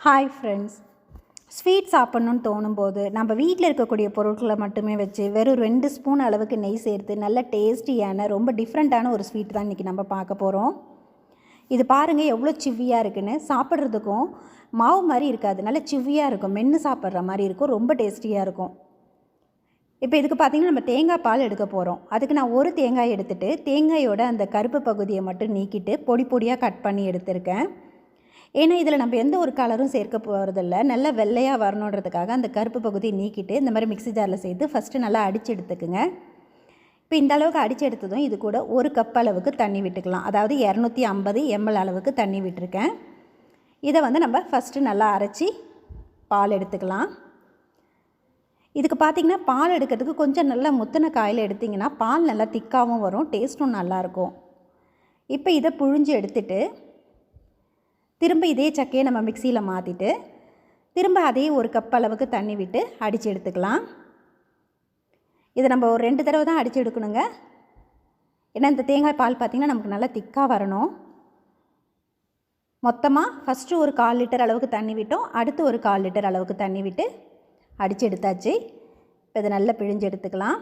Hi friends sweet சாப்பிட்ணுன்னு தோணும்போது நம்ம வீட்டில் இருக்கக்கூடிய பொருட்களை மட்டுமே வச்சு வெறும் ரெண்டு ஸ்பூன் அளவுக்கு நெய் சேர்த்து நல்ல டேஸ்டியான ரொம்ப டிஃப்ரெண்ட்டான ஒரு ஸ்வீட் தான் இன்றைக்கி நம்ம பார்க்க போகிறோம் இது பாருங்கள் எவ்வளோ சிவ்வியாக இருக்குன்னு. சாப்பிட்றதுக்கும் மாவு மாதிரி இருக்காது. நல்ல சிவ்வியாக இருக்கும். மென்று சாப்பிட்ற மாதிரி இருக்கும். ரொம்ப டேஸ்டியாக இருக்கும். இப்போ இதுக்கு பார்த்தீங்கன்னா நம்ம தேங்காய் பால் எடுக்க போகிறோம் அதுக்கு நான் ஒரு தேங்காய் எடுத்துகிட்டு தேங்காயோட அந்த கருப்பு பகுதியை மட்டும் நீக்கிட்டு பொடி பொடியாக கட் பண்ணி எடுத்திருக்கேன். ஏன்னா இதில் நம்ம எந்த ஒரு கலரும் சேர்க்க போகிறதில்ல நல்லா வெள்ளையாக வரணுன்றதுக்காக அந்த கருப்பு பகுதியை நீக்கிட்டு இந்த மாதிரி மிக்ஸி ஜாரில் சேர்த்து ஃபஸ்ட்டு நல்லா அடித்து எடுத்துக்குங்க. இப்போ இந்த அளவுக்கு அடித்து எடுத்ததும் இது கூட ஒரு கப் அளவுக்கு தண்ணி விட்டுக்கலாம். அதாவது இரநூத்தி ஐம்பது எம்எல் அளவுக்கு தண்ணி விட்டுருக்கேன். இதை வந்து நம்ம ஃபஸ்ட்டு நல்லா அரைச்சி பால் எடுத்துக்கலாம். இதுக்கு பார்த்திங்கன்னா பால் எடுக்கிறதுக்கு கொஞ்சம் நல்லா முத்தின காயில் எடுத்திங்கன்னா பால் நல்லா திக்காகவும் வரும் டேஸ்ட்டும் நல்லாயிருக்கும் இப்போ இதை புழிஞ்சு எடுத்துகிட்டு திரும்ப இதே சக்கையை நம்ம மிக்சியில் மாற்றிட்டு திரும்ப அதே ஒரு கப் அளவுக்கு தண்ணி விட்டு அடித்து எடுத்துக்கலாம். இதை நம்ம ஒரு ரெண்டு தடவை தான் அடித்து எடுக்கணுங்க. ஏன்னா இந்த தேங்காய் பால் பார்த்திங்கன்னா நமக்கு நல்லா திக்காக வரணும். மொத்தமாக ஃபஸ்ட்டு ஒரு கால் லிட்டர் அளவுக்கு தண்ணி விட்டோம். அடுத்து ஒரு கால் லிட்டர் அளவுக்கு தண்ணி விட்டு அடித்து எடுத்தாச்சு. இப்போ இதை நல்லா பிழிஞ்சு எடுத்துக்கலாம்.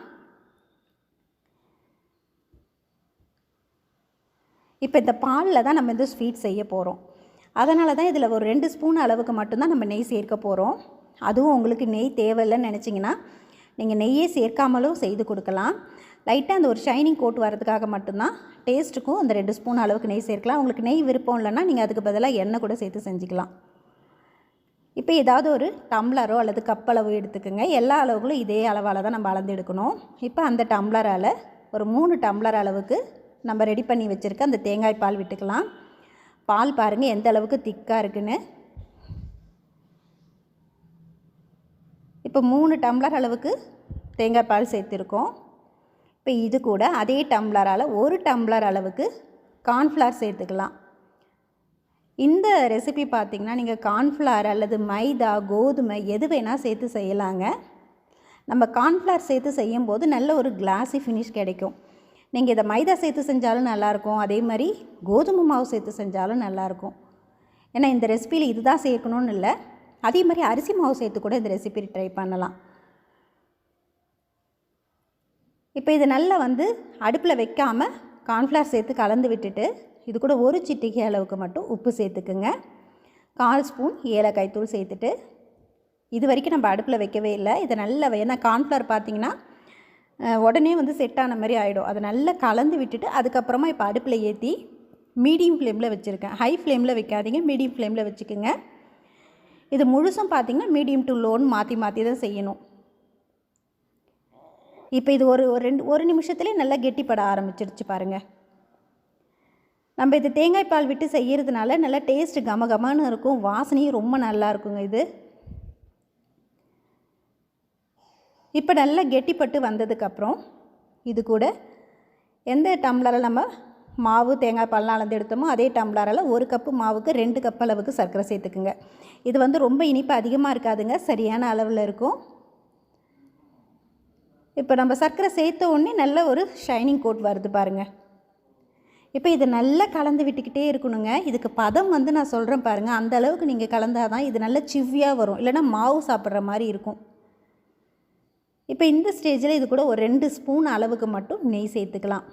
இப்போ இந்த பாலில் தான் நம்ம இந்த ஸ்வீட் செய்ய போகிறோம் அதனால தான் இதில் ஒரு ரெண்டு ஸ்பூன் அளவுக்கு மட்டும்தான் நம்ம நெய் சேர்க்க போகிறோம். அதுவும் உங்களுக்கு நெய் தேவையில்லைன்னு நினச்சிங்கன்னா நீங்கள் நெய்யே சேர்க்காமலும் செய்து கொடுக்கலாம். லைட்டாக அந்த ஒரு ஷைனிங் கோட் வரதுக்காக மட்டும்தான் டேஸ்ட்டுக்கும் அந்த ரெண்டு ஸ்பூன் அளவுக்கு நெய் சேர்க்கலாம். உங்களுக்கு நெய் விருப்பம் இல்லைன்னா நீங்கள் அதுக்கு பதிலாக எண்ணெய் கூட சேர்த்து செஞ்சுக்கலாம். இப்போ ஏதாவது ஒரு டம்ளரோ அல்லது கப்பளவோ எடுத்துக்கோங்க. எல்லா அளவுகளும் இதே அளவால் தான் நம்ம அளந்து எடுக்கணும். இப்போ அந்த டம்ளரால் ஒரு மூணு டம்ளர் அளவுக்கு நம்ம ரெடி பண்ணி வச்சுருக்க அந்த தேங்காய் பால் விட்டுக்கலாம். பால் பாருங்கள் எந்த அளவுக்கு திக்காக இருக்குன்னு. இப்போ மூணு டம்ளர் அளவுக்கு தேங்காய் பால் சேர்த்துருக்கோம். இப்போ இது கூட அதே டம்ளரால் ஒரு டம்ளர் அளவுக்கு கார்ன்ஃப்ளவர் சேர்த்துக்கலாம். இந்த ரெசிபி பார்த்திங்கன்னா நீங்கள் கார்ன்ஃப்ளவர் அல்லது மைதா கோதுமை எது வேணால் சேர்த்து செய்யலாங்க. நம்ம கார்ன்ஃப்ளவர் சேர்த்து செய்யும்போது நல்ல ஒரு கிளாஸி ஃபினிஷ் கிடைக்கும். நீங்கள் இதை மைதா சேர்த்து செஞ்சாலும் நல்லாயிருக்கும் அதே மாதிரி கோதுமை மாவு சேர்த்து செஞ்சாலும் நல்லாயிருக்கும். ஏன்னா இந்த ரெசிபியில் இது தான் சேர்க்கணும்னு இல்லை. அதே மாதிரி அரிசி மாவு சேர்த்து கூட இந்த ரெசிபி ட்ரை பண்ணலாம். இப்போ இது நல்லா வந்து அடுப்பில் வைக்காமல் கார்ன்ஃப்ளவர் சேர்த்து கலந்து விட்டுட்டு இது கூட ஒரு சிட்டிகை அளவுக்கு மட்டும் உப்பு சேர்த்துக்குங்க. கால் ஸ்பூன் ஏலக்காய் தூள் சேர்த்துட்டு இது வரைக்கும் நம்ம அடுப்பில் வைக்கவே இல்லை. இதை நல்லா ஏன்னா கார்ன்ஃப்ளவர் பார்த்திங்கன்னா உடனே வந்து செட் ஆன மாதிரி ஆகிடும் அதை நல்லா கலந்து விட்டுட்டு அதுக்கப்புறமா இப்போ அடுப்பில் ஏற்றி மீடியம் ஃப்ளேமில் வச்சுருக்கேன். ஹை ஃப்ளேமில் வைக்காதீங்க மீடியம் ஃப்ளேமில் வச்சுக்கோங்க. இது முழுசும் பார்த்திங்கன்னா மீடியம் டு லோன் மாற்றி மாற்றி தான் செய்யணும். இப்போ இது ஒரு ஒரு ரெண்டு ஒரு நிமிஷத்துலேயே நல்லா கெட்டிப்பட ஆரம்பிச்சிருச்சு பாருங்கள் நம்ம இது தேங்காய் பால் விட்டு செய்கிறதுனால நல்லா டேஸ்ட்டு கமகமானு இருக்கும். வாசனையும் ரொம்ப நல்லா இருக்குங்க இது. இப்போ நல்லா கெட்டிப்பட்டு வந்ததுக்கப்புறம் இது கூட எந்த டம்ளரில் நம்ம மாவு தேங்காய் பால்லாம் அளந்து எடுத்தோமோ அதே டம்ளரில் ஒரு கப்பு மாவுக்கு ரெண்டு கப் அளவுக்கு சர்க்கரை சேர்த்துக்குங்க. இது வந்து ரொம்ப இனிப்பு அதிகமாக இருக்காதுங்க சரியான அளவில் இருக்கும். இப்போ நம்ம சர்க்கரை சேர்த்த உடனே நல்ல ஒரு ஷைனிங் கோட் வருது பாருங்கள் இப்போ இதை நல்லா கலந்து விட்டுக்கிட்டே இருக்கணுங்க. இதுக்கு பதம் வந்து நான் சொல்கிறேன் பாருங்கள் அந்த அளவுக்கு நீங்கள் கலந்தால் தான் இது நல்ல சிவ்வியாக வரும். இல்லைன்னா மாவு சாப்பிட்ற மாதிரி இருக்கும். இப்போ இந்த ஸ்டேஜில் இது கூட ஒரு ரெண்டு ஸ்பூன் அளவுக்கு மட்டும் நெய் சேர்த்துக்கலாம்.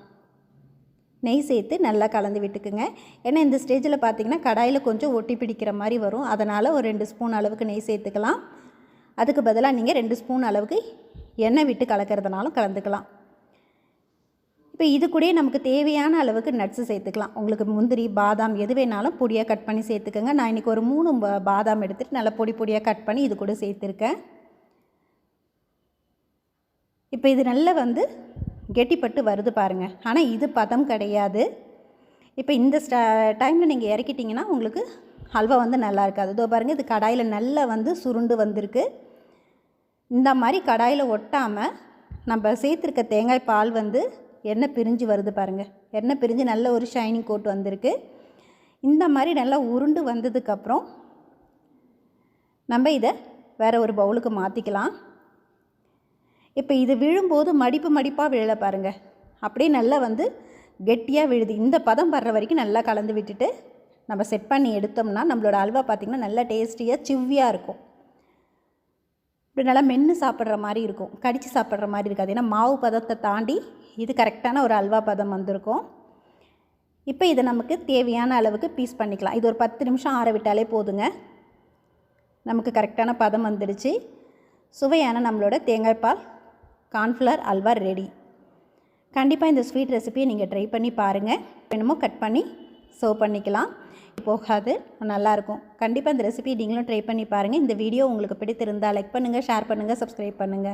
நெய் சேர்த்து நல்லா கலந்து விட்டுக்குங்க. ஏன்னா இந்த ஸ்டேஜில் பார்த்திங்கன்னா கடாயில் கொஞ்சம் ஒட்டி பிடிக்கிற மாதிரி வரும். அதனால் ஒரு ரெண்டு ஸ்பூன் அளவுக்கு நெய் சேர்த்துக்கலாம். அதுக்கு பதிலாக நீங்கள் ரெண்டு ஸ்பூன் அளவுக்கு எண்ணெய் விட்டு கலக்கிறதுனாலும் கலந்துக்கலாம். இப்போ இது கூட நமக்கு தேவையான அளவுக்கு நட்ஸு சேர்த்துக்கலாம். உங்களுக்கு முந்திரி பாதாம் எது வேணாலும் பொடியாக கட் பண்ணி சேர்த்துக்கோங்க. நான் இன்றைக்கி ஒரு மூணு பாதாம் எடுத்துகிட்டு நல்லா பொடி பொடியாக கட் பண்ணி இது கூட சேர்த்துருக்கேன். இப்போ இது நல்லா வந்து கெட்டிப்பட்டு வருது பாருங்கள் ஆனால் இது பதம் கிடையாது. இப்போ இந்த ஸ்ட டைமில் நீங்கள் இறக்கிட்டிங்கன்னா உங்களுக்கு ஹல்வா வந்து நல்லா இருக்காது. இதோ பாருங்கள் இது கடாயில் நல்லா வந்து சுருண்டு வந்திருக்கு. இந்த மாதிரி கடாயில் ஒட்டாமல் நம்ம சேர்த்துருக்க தேங்காய் பால் வந்து எண்ணெய் பிரிஞ்சு வருது பாருங்கள் எண்ணெய் பிரிஞ்சு நல்ல ஒரு ஷைனிங் கோட் வந்திருக்கு. இந்த மாதிரி நல்லா உருண்டு வந்ததுக்கப்புறம் நம்ம இதை வேறு ஒரு பவுலுக்கு மாற்றிக்கலாம் இப்போ இது விழும்போது மடிப்பு மடிப்பாக விழல பாருங்கள் அப்படியே நல்லா வந்து கெட்டியாக விழுது. இந்த பதம் வர்ற வரைக்கும் நல்லா கலந்து விட்டுட்டு நம்ம செட் பண்ணி எடுத்தோம்னா நம்மளோட அல்வா பார்த்திங்கன்னா நல்லா டேஸ்டியாக சிவ்வியாக இருக்கும். இப்படி நல்லா மென்று சாப்பிட்ற மாதிரி இருக்கும். கடித்து சாப்பிட்ற மாதிரி இருக்காது. ஏன்னா மாவு பதத்தை தாண்டி இது கரெக்டான ஒரு அல்வா பதம் வந்திருக்கும். இப்போ இதை நமக்கு தேவையான அளவுக்கு பீஸ் பண்ணிக்கலாம். இது ஒரு பத்து நிமிஷம் ஆற விட்டாலே போதுங்க. நமக்கு கரெக்டான பதம் வந்துடுச்சு. சுவையான நம்மளோட தேங்காய் பால் கார்ன்ஃப்ளவர் அல்வா ரெடி. கண்டிப்பாக இந்த ஸ்வீட் ரெசிபியை நீங்கள் ட்ரை பண்ணி பாருங்கள் வேணுமோ கட் பண்ணி சர்வ் பண்ணிக்கலாம். போகாது நல்லாயிருக்கும் கண்டிப்பாக இந்த ரெசிபி நீங்களும் ட்ரை பண்ணி பாருங்கள் இந்த வீடியோ உங்களுக்கு பிடித்திருந்தால் லைக் பண்ணுங்கள் ஷேர் பண்ணுங்கள் சப்ஸ்கிரைப் பண்ணுங்கள்